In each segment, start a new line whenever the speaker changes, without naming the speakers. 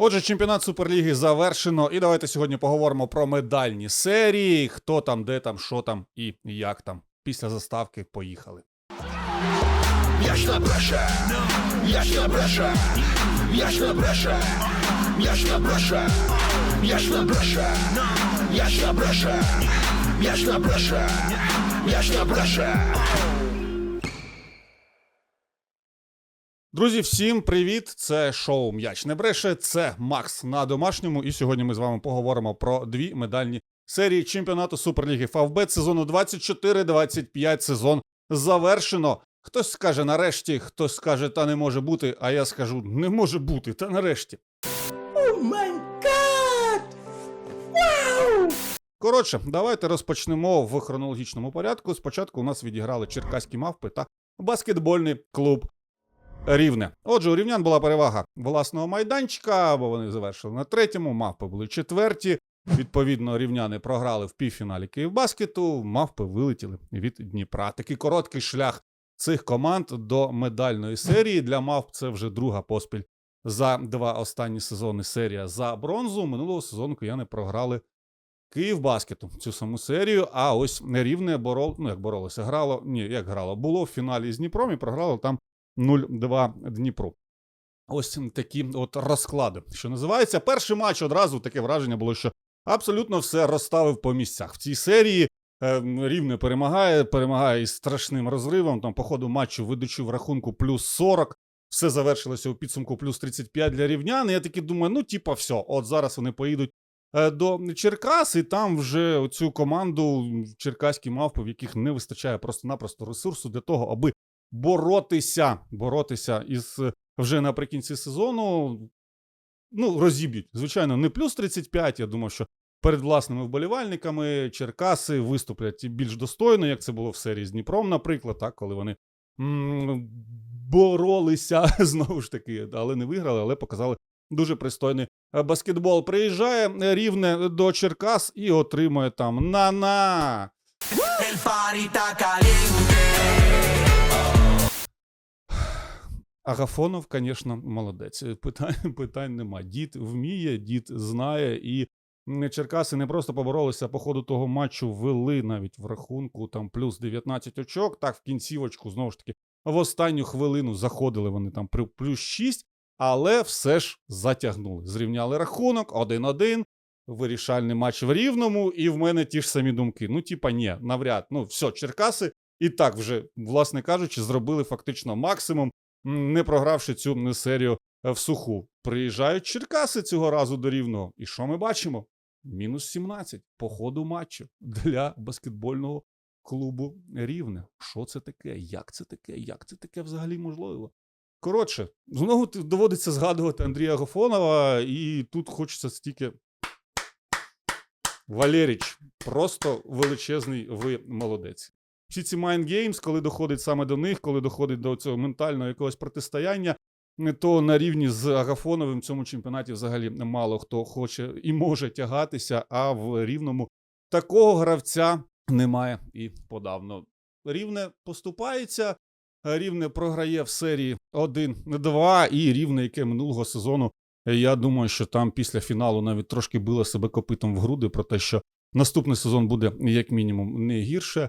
Отже, чемпіонат Суперліги завершено, і давайте сьогодні поговоримо про медальні серії, хто там, де там, що там і як там. Після заставки поїхали.
М'яч на бреше, м'яч на бреше, м'яч на бреше, м'яч на бреше, м'яч на бреше, м'яч
Друзі, всім привіт! Це шоу М'яч не бреше. Це Макс на домашньому. І сьогодні ми з вами поговоримо про дві медальні серії чемпіонату Суперліги Фавбет сезону 24-25 сезон завершено. Хтось скаже нарешті, хтось скаже, та не може бути. А я скажу, не може бути, та нарешті. Коротше, давайте розпочнемо в хронологічному порядку. Спочатку у нас відіграли черкаські мавпи та баскетбольний клуб Рівне. Отже, у рівнян була перевага власного майданчика, бо вони завершили на третьому, мавпи були четверті. Відповідно, рівняни програли в півфіналі Київбаскету, мавпи вилетіли від Дніпра. Такий короткий шлях цих команд до медальної серії. Для мавп це вже друга поспіль за два останні сезони серія за бронзу. Минулого сезону кияни програли Київбаскету цю саму серію. А ось рівне борол, ну як боролося, грало. Ні, як грало, було в фіналі з Дніпром і програло там 0-2 Дніпру. Ось такі от розклади, що називається. Перший матч одразу таке враження було, що абсолютно все розставив по місцях. В цій серії е, рівне перемагає, перемагає із страшним розривом. Там по ходу матчу видачу в рахунку плюс 40. Все завершилося у підсумку плюс 35 для рівнян. І я таки думаю, ну, типа, все, от зараз вони поїдуть е, до Черкас, і там вже цю команду черкаські мавпи, в яких не вистачає просто-напросто ресурсу для того, аби боротися, боротися із вже наприкінці сезону. Ну, розіб'ють. Звичайно, не плюс 35. Я думаю, що перед власними вболівальниками Черкаси виступлять більш достойно, як це було в серії з Дніпром, наприклад, так, коли вони м- боролися знову ж таки, але не виграли, але показали дуже пристойний е, баскетбол. Приїжджає рівне до Черкас і отримує там на-на. Агафонов, звісно, молодець. Питань, питань нема. Дід вміє, дід знає, і Черкаси не просто поборолися по ходу того матчу, вели навіть в рахунку там плюс 19 очок. Так, в кінцівочку, знову ж таки, в останню хвилину заходили вони там плюс 6, але все ж затягнули. Зрівняли рахунок 1-1. Вирішальний матч в рівному, і в мене ті ж самі думки. Ну, типа, ні, навряд. Ну, все, Черкаси і так вже, власне кажучи, зробили фактично максимум не програвши цю серію е, в суху. Приїжджають Черкаси цього разу до рівного. І що ми бачимо? Мінус 17 по ходу матчу для баскетбольного клубу Рівне. Що це таке? Як це таке? Як це таке взагалі можливо? Коротше, знову доводиться згадувати Андрія Гофонова, і тут хочеться стільки. Валеріч, просто величезний ви молодець всі ці mind games, коли доходить саме до них, коли доходить до цього ментального якогось протистояння, то на рівні з Агафоновим в цьому чемпіонаті взагалі мало хто хоче і може тягатися, а в рівному такого гравця немає і подавно. Рівне поступається, рівне програє в серії 1-2, і рівне, яке минулого сезону. Я думаю, що там після фіналу навіть трошки било себе копитом в груди про те, що наступний сезон буде як мінімум не гірше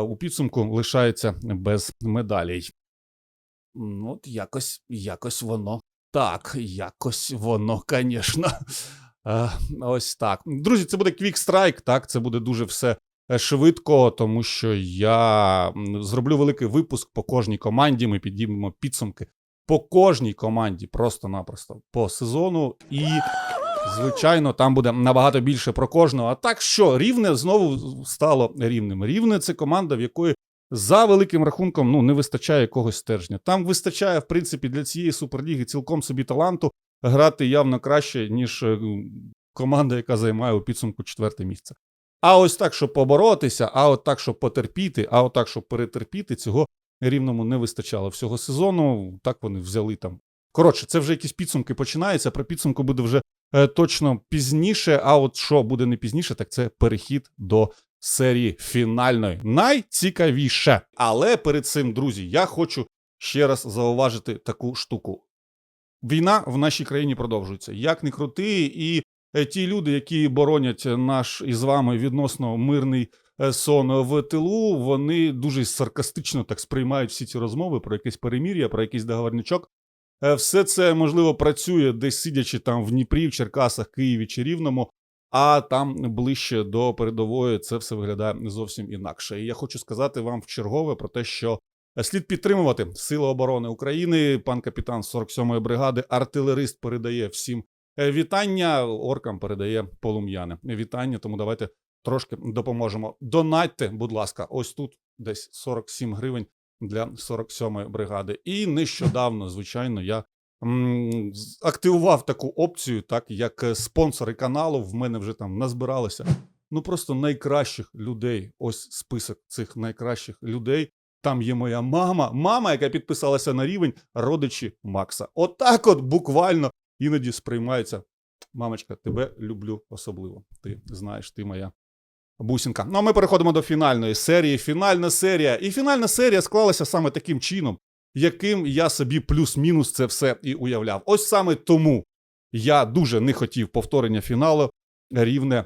у підсумку лишається без медалей. От якось, якось воно так, якось воно, звісно. Е, Ось так. Друзі, це буде Strike, так, це буде дуже все е, швидко, тому що я зроблю великий випуск по кожній команді. Ми підіймемо підсумки по кожній команді, просто-напросто по сезону. І Звичайно, там буде набагато більше про кожного. А так що рівне знову стало рівним. Рівне це команда, в якої за великим рахунком ну не вистачає якогось стержня. Там вистачає, в принципі, для цієї суперліги цілком собі таланту грати явно краще, ніж е, команда, яка займає у підсумку четверте місце. А ось так, щоб поборотися, а от так, щоб потерпіти, а от так, щоб перетерпіти, цього рівному не вистачало всього сезону. Так вони взяли там. Коротше, це вже якісь підсумки починаються. Про підсумку буде вже точно пізніше. А от що буде не пізніше, так це перехід до серії фінальної. Найцікавіше. Але перед цим, друзі, я хочу ще раз зауважити таку штуку. війна в нашій країні продовжується. Як не крути, і е, ті люди, які боронять наш із вами відносно мирний е, сон в тилу, вони дуже саркастично так сприймають всі ці розмови про якесь перемір'я, про якийсь договорничок. Е, Все це можливо працює десь сидячи там в Дніпрі, в Черкасах, Києві чи Рівному. А там ближче до передової це все виглядає зовсім інакше. І я хочу сказати вам вчергове про те, що слід підтримувати Сили оборони України. Пан капітан 47-ї бригади, артилерист передає всім е, вітання. Оркам передає полум'яне вітання. Тому давайте трошки допоможемо. Донатьте, будь ласка, ось тут десь 47 гривень для 47-ї бригади. І нещодавно, звичайно, я м, активував таку опцію, так як е, спонсори каналу. В мене вже там назбиралося. Ну просто найкращих людей. Ось список цих найкращих людей. Там є моя мама, мама, яка підписалася на рівень родичі Макса. Отак, от буквально іноді сприймається. Мамочка, тебе люблю особливо. Ти знаєш, ти моя бусінка. Ну а ми переходимо до фінальної серії. Фінальна серія. І фінальна серія склалася саме таким чином, яким я собі плюс-мінус це все і уявляв. Ось саме тому я дуже не хотів повторення фіналу рівне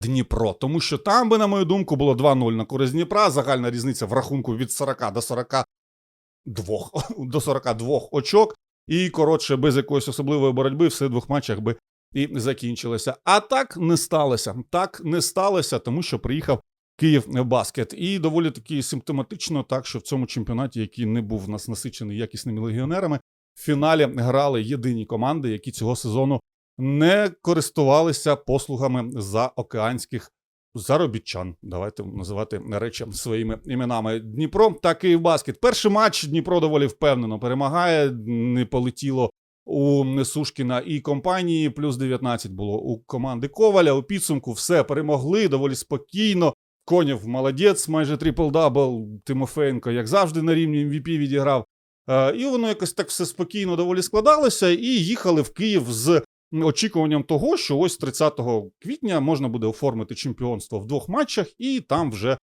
Дніпро. Тому що там би, на мою думку, було 2-0 на користь Дніпра. Загальна різниця в рахунку від 40 до 42, до 42 очок. І, коротше, без якоїсь особливої боротьби все в двох матчах би і закінчилося. А так не сталося. Так не сталося, тому що приїхав Київ Баскет. І доволі таки симптоматично, так що в цьому чемпіонаті, який не був в нас насичений якісними легіонерами, в фіналі грали єдині команди, які цього сезону не користувалися послугами заокеанських заробітчан. Давайте називати речі своїми іменами. Дніпро та Київбаскет. Перший матч Дніпро доволі впевнено перемагає. Не полетіло у Сушкіна і компанії. Плюс 19 було у команди Коваля. У підсумку все перемогли доволі спокійно. Конєв молодець, майже трипл-дабл. Тимофеєнко, як завжди, на рівні MVP відіграв. Е, І воно якось так все спокійно доволі складалося, і їхали в Київ з очікуванням того, що ось 30 квітня можна буде оформити чемпіонство в двох матчах, і там вже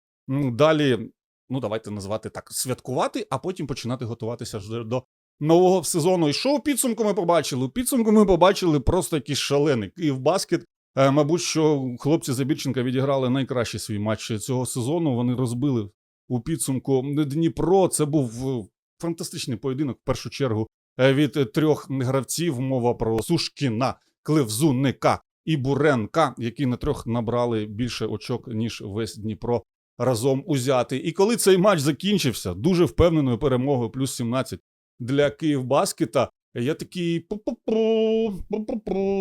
далі, ну давайте назвати так, святкувати, а потім починати готуватися до нового сезону. І що у підсумку ми побачили? У підсумку ми побачили просто якийсь шалений Київбаскет. Е, Мабуть, що хлопці Забірченка відіграли найкращий свій матч цього сезону. Вони розбили у підсумку Дніпро. Це був е, фантастичний поєдинок в першу чергу е, від трьох гравців. Мова про Сушкіна, Кливзунника і Буренка, які на трьох набрали більше очок, ніж весь Дніпро разом узяти. І коли цей матч закінчився дуже впевненою перемогою, плюс 17 для Київбаскета, я такий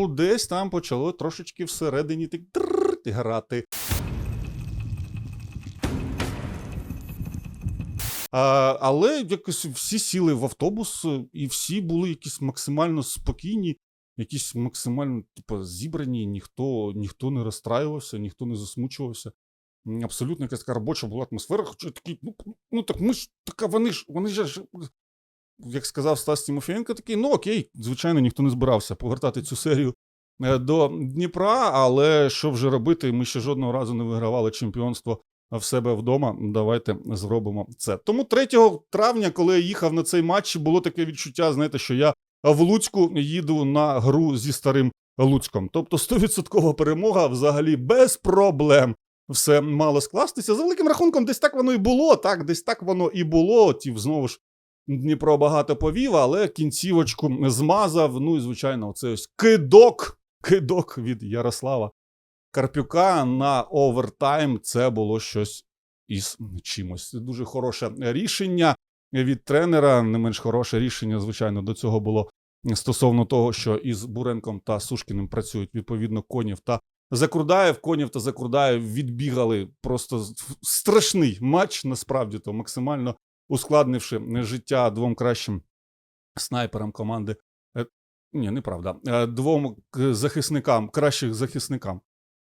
десь там почало трошечки всередині так грати. А, але якось всі сіли в автобус, і всі були якісь максимально спокійні, якісь максимально типу, зібрані, ніхто, ніхто не розстраювався, ніхто не засмучувався. Абсолютно якась така робоча була атмосфера. Хоча такий, ну, ну так ми ж така, вони ж, вони ж, як сказав Стас Тимофієнко, такий, ну окей, звичайно, ніхто не збирався повертати цю серію е, до Дніпра, але що вже робити? Ми ще жодного разу не вигравали чемпіонство в себе вдома. Давайте зробимо це. Тому 3 травня, коли я їхав на цей матч, було таке відчуття, знаєте, що я в Луцьку їду на гру зі старим Луцьком. Тобто 100% перемога взагалі без проблем. Все мало скластися. За великим рахунком, десь так воно і було. Так, десь так воно і було. Ті знову ж Дніпро багато повів, але кінцівочку змазав. Ну і звичайно, оце ось кидок. Кидок від Ярослава Карпюка на овертайм. Це було щось із чимось. Дуже хороше рішення від тренера. Не менш хороше рішення, звичайно, до цього було стосовно того, що із Буренком та Сушкіним працюють відповідно Конів та Закрудаєв. Конів та Закрудаєв відбігали просто страшний матч, насправді то максимально ускладнивши життя двом кращим снайперам команди. Е, Ні, неправда. Е, Двом захисникам, кращих захисникам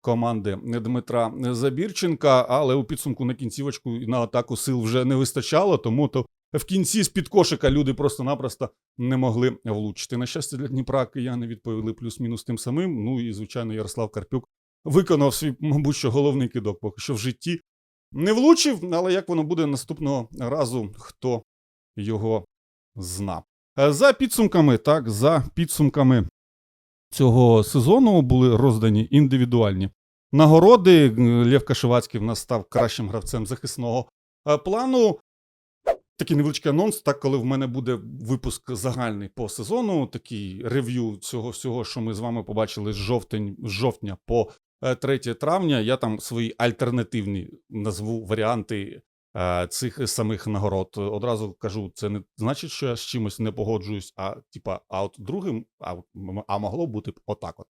команди Дмитра Забірченка, але у підсумку на кінцівочку на атаку сил вже не вистачало, тому то в кінці з-під кошика люди просто-напросто не могли влучити. На щастя, для Дніпра кияни відповіли плюс-мінус тим самим. Ну і, звичайно, Ярослав Карпюк виконав свій, мабуть, що головний кидок поки що в житті. Не влучив, але як воно буде наступного разу, хто його зна. Е, За підсумками, так, за підсумками цього сезону були роздані індивідуальні нагороди. Лев Кашевацький в нас став кращим гравцем захисного е, плану. Такий невеличкий анонс, так, коли в мене буде випуск загальний по сезону, такий рев'ю цього всього, що ми з вами побачили з, жовтень, з жовтня по 3 травня, я там свої альтернативні назву варіанти е, цих самих нагород. Одразу кажу, це не значить, що я з чимось не погоджуюсь, а типа, а от другим, а, а могло бути б отак от.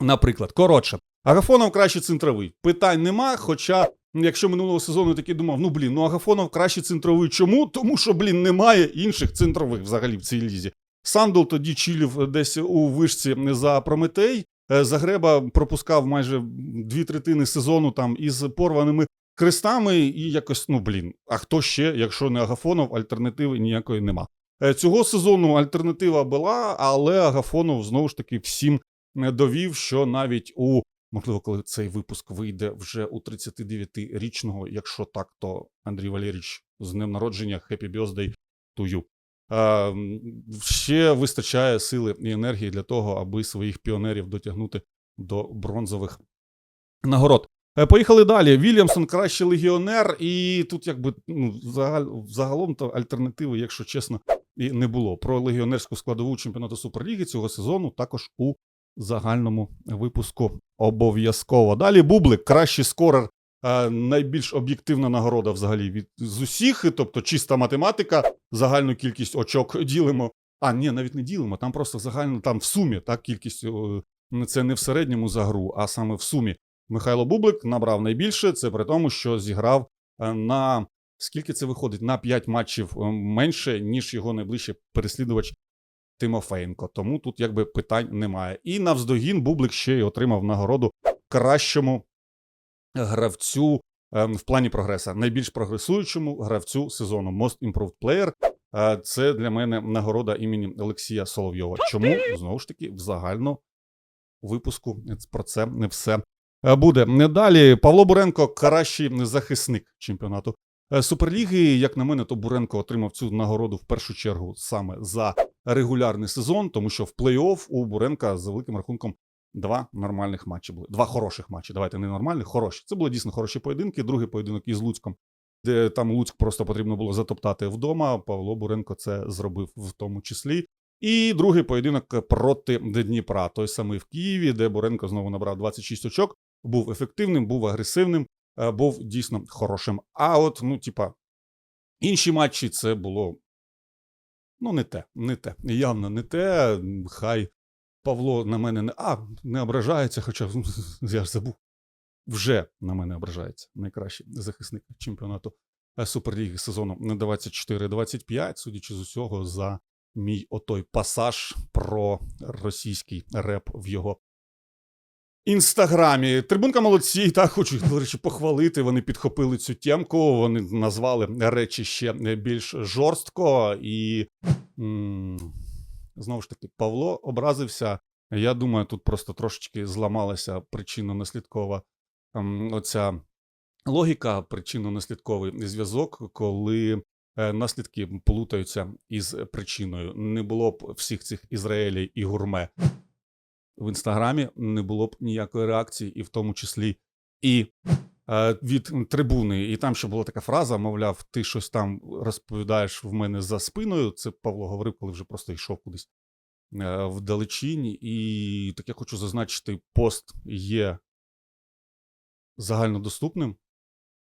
Наприклад, коротше, Агафонов кращий центровий. Питань нема. Хоча, якщо минулого сезону таки думав, ну блін, ну Агафонов кращий центровий. Чому? Тому що, блін, немає інших центрових взагалі в цій лізі. Сандул тоді чилів десь у вишці за Прометей. Е, Загреба пропускав майже дві третини сезону там із порваними крестами, і якось, ну блін, а хто ще, якщо не Агафонов, альтернативи ніякої нема. Е, Цього сезону альтернатива була, але Агафонов знову ж таки всім е, довів, що навіть у можливо, коли цей випуск вийде вже у 39-річного, якщо так, то Андрій Валерійович з днем народження Happy Birthday to you. Е, м, ще вистачає сили і енергії для того, аби своїх піонерів дотягнути до бронзових нагород. Е, Поїхали далі. Вільямсон кращий легіонер, і тут, якби ну, загалом то альтернативи, якщо чесно, і не було. Про легіонерську складову чемпіонату Суперліги цього сезону також у загальному випуску обов'язково. Далі Бублик, кращий скорер, найбільш об'єктивна нагорода взагалі від з усіх, тобто чиста математика, загальну кількість очок ділимо. А, ні, навіть не ділимо, там просто загально там в сумі, так, кількість е, це не в середньому за гру, а саме в сумі. Михайло Бублик набрав найбільше, це при тому, що зіграв е, на скільки це виходить? На 5 матчів е, менше, ніж його найближчий переслідувач Тимофеєнко. Тому тут якби питань немає. І навздогін Бублик ще й отримав нагороду кращому гравцю е, в плані прогреса, найбільш прогресуючому гравцю сезону Most Improved Player. Е, Це для мене нагорода імені Олексія Соловйова. Чому знову ж таки в загально випуску про це не все е, буде. Далі Павло Буренко кращий захисник чемпіонату Е, Суперліги. Як на мене, то Буренко отримав цю нагороду в першу чергу саме за регулярний сезон, тому що в плей-офф у Буренка за великим рахунком два нормальних матчі були. Два хороших матчі. Давайте не нормальних, хороші. Це були дійсно хороші поєдинки. Другий поєдинок із Луцьком, де там Луцьк просто потрібно було затоптати вдома. Павло Буренко це зробив в тому числі. І другий поєдинок проти Дніпра, той самий в Києві, де Буренко знову набрав 26 очок, був ефективним, був агресивним, е, був дійсно хорошим. А от, ну, типа, інші матчі це було ну, не те, не те. Явно не те. Хай Павло на мене не. А, не ображається, хоча я ж забув. Вже на мене ображається найкращий захисник чемпіонату е, Суперліги сезону на 24-25, судячи з усього, за мій отой пасаж про російський реп в його інстаграмі. Трибунка молодці, так хочу їх, до речі, похвалити. Вони підхопили цю темку, вони назвали речі ще більш жорстко. І м- знову ж таки, Павло образився. Я думаю, тут просто трошечки зламалася причинно-наслідкова ем, оця логіка, причинно-наслідковий зв'язок, коли е, наслідки плутаються із причиною. Не було б всіх цих Ізраїлі і гурме в інстаграмі, не було б ніякої реакції, і в тому числі і від трибуни. І там ще була така фраза: мовляв, ти щось там розповідаєш в мене за спиною. Це Павло говорив, коли вже просто йшов кудись е, вдалечінь. І так я хочу зазначити, пост є загальнодоступним,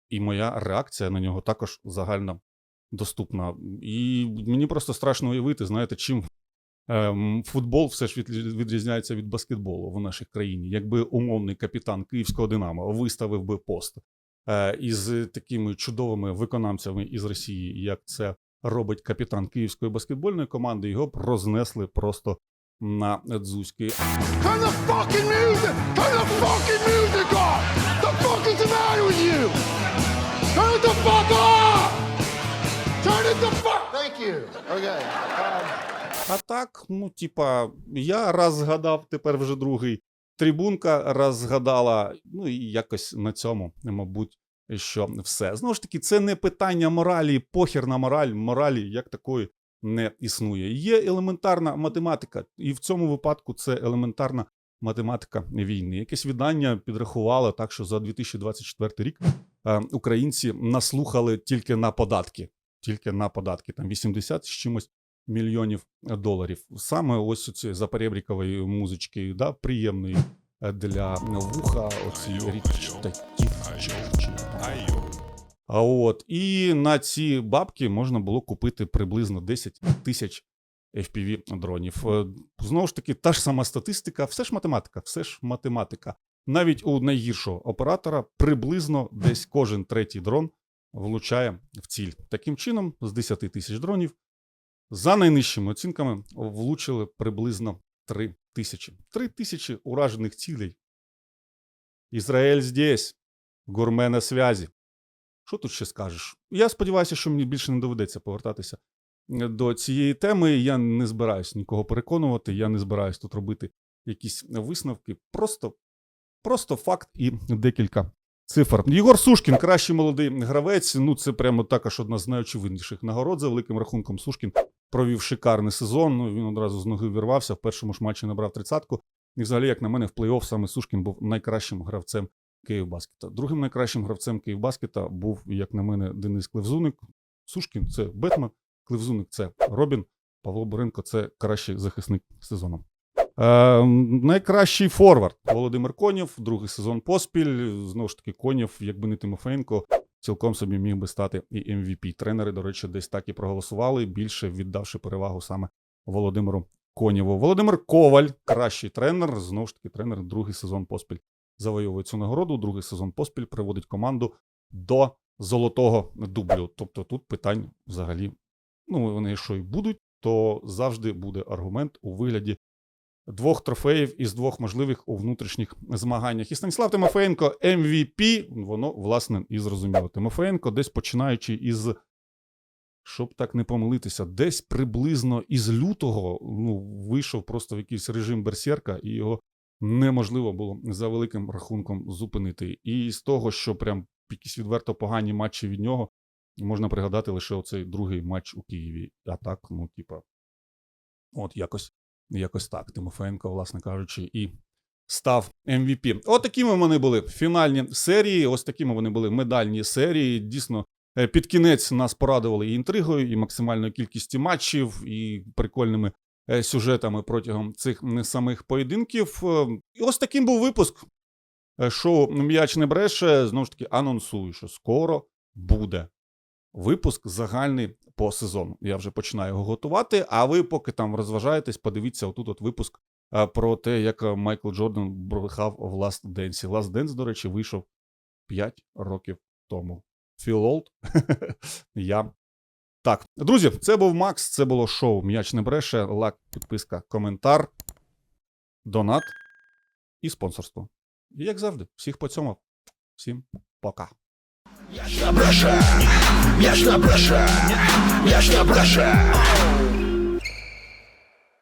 і моя реакція на нього також загально доступна. І мені просто страшно уявити, знаєте, чим футбол все ж від- відрізняється від баскетболу в нашій країні. Якби умовний капітан Київського Динамо виставив би пост е, із такими чудовими виконавцями із Росії, як це робить капітан Київської баскетбольної команди, його б рознесли просто на дзузьки.
Turn it the fuck! Thank you. Okay.
А так, ну, типа, я раз згадав, тепер вже другий. Трибунка раз згадала, ну і якось на цьому, мабуть, що все. Знову ж таки, це не питання моралі, похер на мораль, моралі як такої не існує. Є елементарна математика, і в цьому випадку це елементарна математика війни. Якесь віддання підрахувало так, що за 2024 рік е, українці наслухали тільки на податки, тільки на податки, там 80 з чимось мільйонів доларів. Саме ось цієї запорєбрікової музички, да, приємної е, для вуха, оці. А от і на ці бабки можна було купити приблизно 10 тисяч FPV дронів. Е, Знову ж таки, та ж сама статистика, все ж математика, все ж математика. Навіть у найгіршого оператора приблизно десь кожен третій дрон влучає в ціль. Таким чином, з 10 тисяч дронів, за найнижчими оцінками, влучили приблизно 3 тисячі. 3 тисячі уражених цілей. Ізраїль здесь, гурме на связі. Що тут ще скажеш? Я сподіваюся, що мені більше не доведеться повертатися е, до цієї теми. Я не збираюсь нікого переконувати, я не збираюсь тут робити якісь висновки. Просто, просто факт і декілька цифр. Єгор Сушкін, кращий молодий гравець. Ну, це прямо також одна з найочевидніших нагород. За великим рахунком Сушкін провів шикарний сезон. Ну, він одразу з ноги вірвався. В першому ж матчі набрав тридцятку. І взагалі, як на мене, в плей-офф саме Сушкін був найкращим гравцем Київбаскета. Другим найкращим гравцем Київбаскета був, як на мене, Денис Клевзуник. Сушкін це Бетмен, Клевзуник це Робін, Павло Боренко це кращий захисник сезону. Е, найкращий форвард Володимир Конєв, другий сезон поспіль. Знову ж таки, Конєв, якби не Тимофеєнко, цілком собі міг би стати і MVP. Тренери, до речі, десь так і проголосували, більше віддавши перевагу саме Володимиру Конєву. Володимир Коваль, кращий тренер. Знову ж таки, тренер другий сезон поспіль завоює цю нагороду. Другий сезон поспіль приводить команду до золотого дублю. Тобто тут питань взагалі, ну вони що й будуть, то завжди буде аргумент у вигляді двох трофеїв із двох можливих у внутрішніх змаганнях. І Станіслав Тимофеєнко MVP, воно власне і зрозуміло. Тимофеєнко, десь починаючи із. Щоб так не помилитися, десь приблизно із лютого ну, вийшов просто в якийсь режим берсерка, і його неможливо було за великим рахунком зупинити. І з того, що прям якісь відверто погані матчі від нього, можна пригадати лише оцей другий матч у Києві. А так, ну, типа, от якось, якось так. Тимофеенко, власне кажучи, і став MVP. От такими вони були фінальні серії, ось такими вони були медальні серії. Дійсно, е, під кінець нас порадували і інтригою, і максимальною кількістю матчів, і прикольними е, сюжетами протягом цих самих поєдинків. Е, І ось таким був випуск. Шоу М'яч не бреше. Знову ж таки, анонсую, що скоро буде випуск загальний по сезону. Я вже починаю його готувати. А ви, поки там розважаєтесь, подивіться отут от випуск е, про те, як е, Майкл Джордан брехав в Last Dance. Last Dance, до речі, вийшов 5 років тому. Feel old? Я так, друзі, це був Макс, це було шоу М'яч не бреше. Лайк, підписка, коментар, донат і спонсорство. І як завжди, всіх по цьому. Всім пока.
М'яч не ж на не я ж не бреше.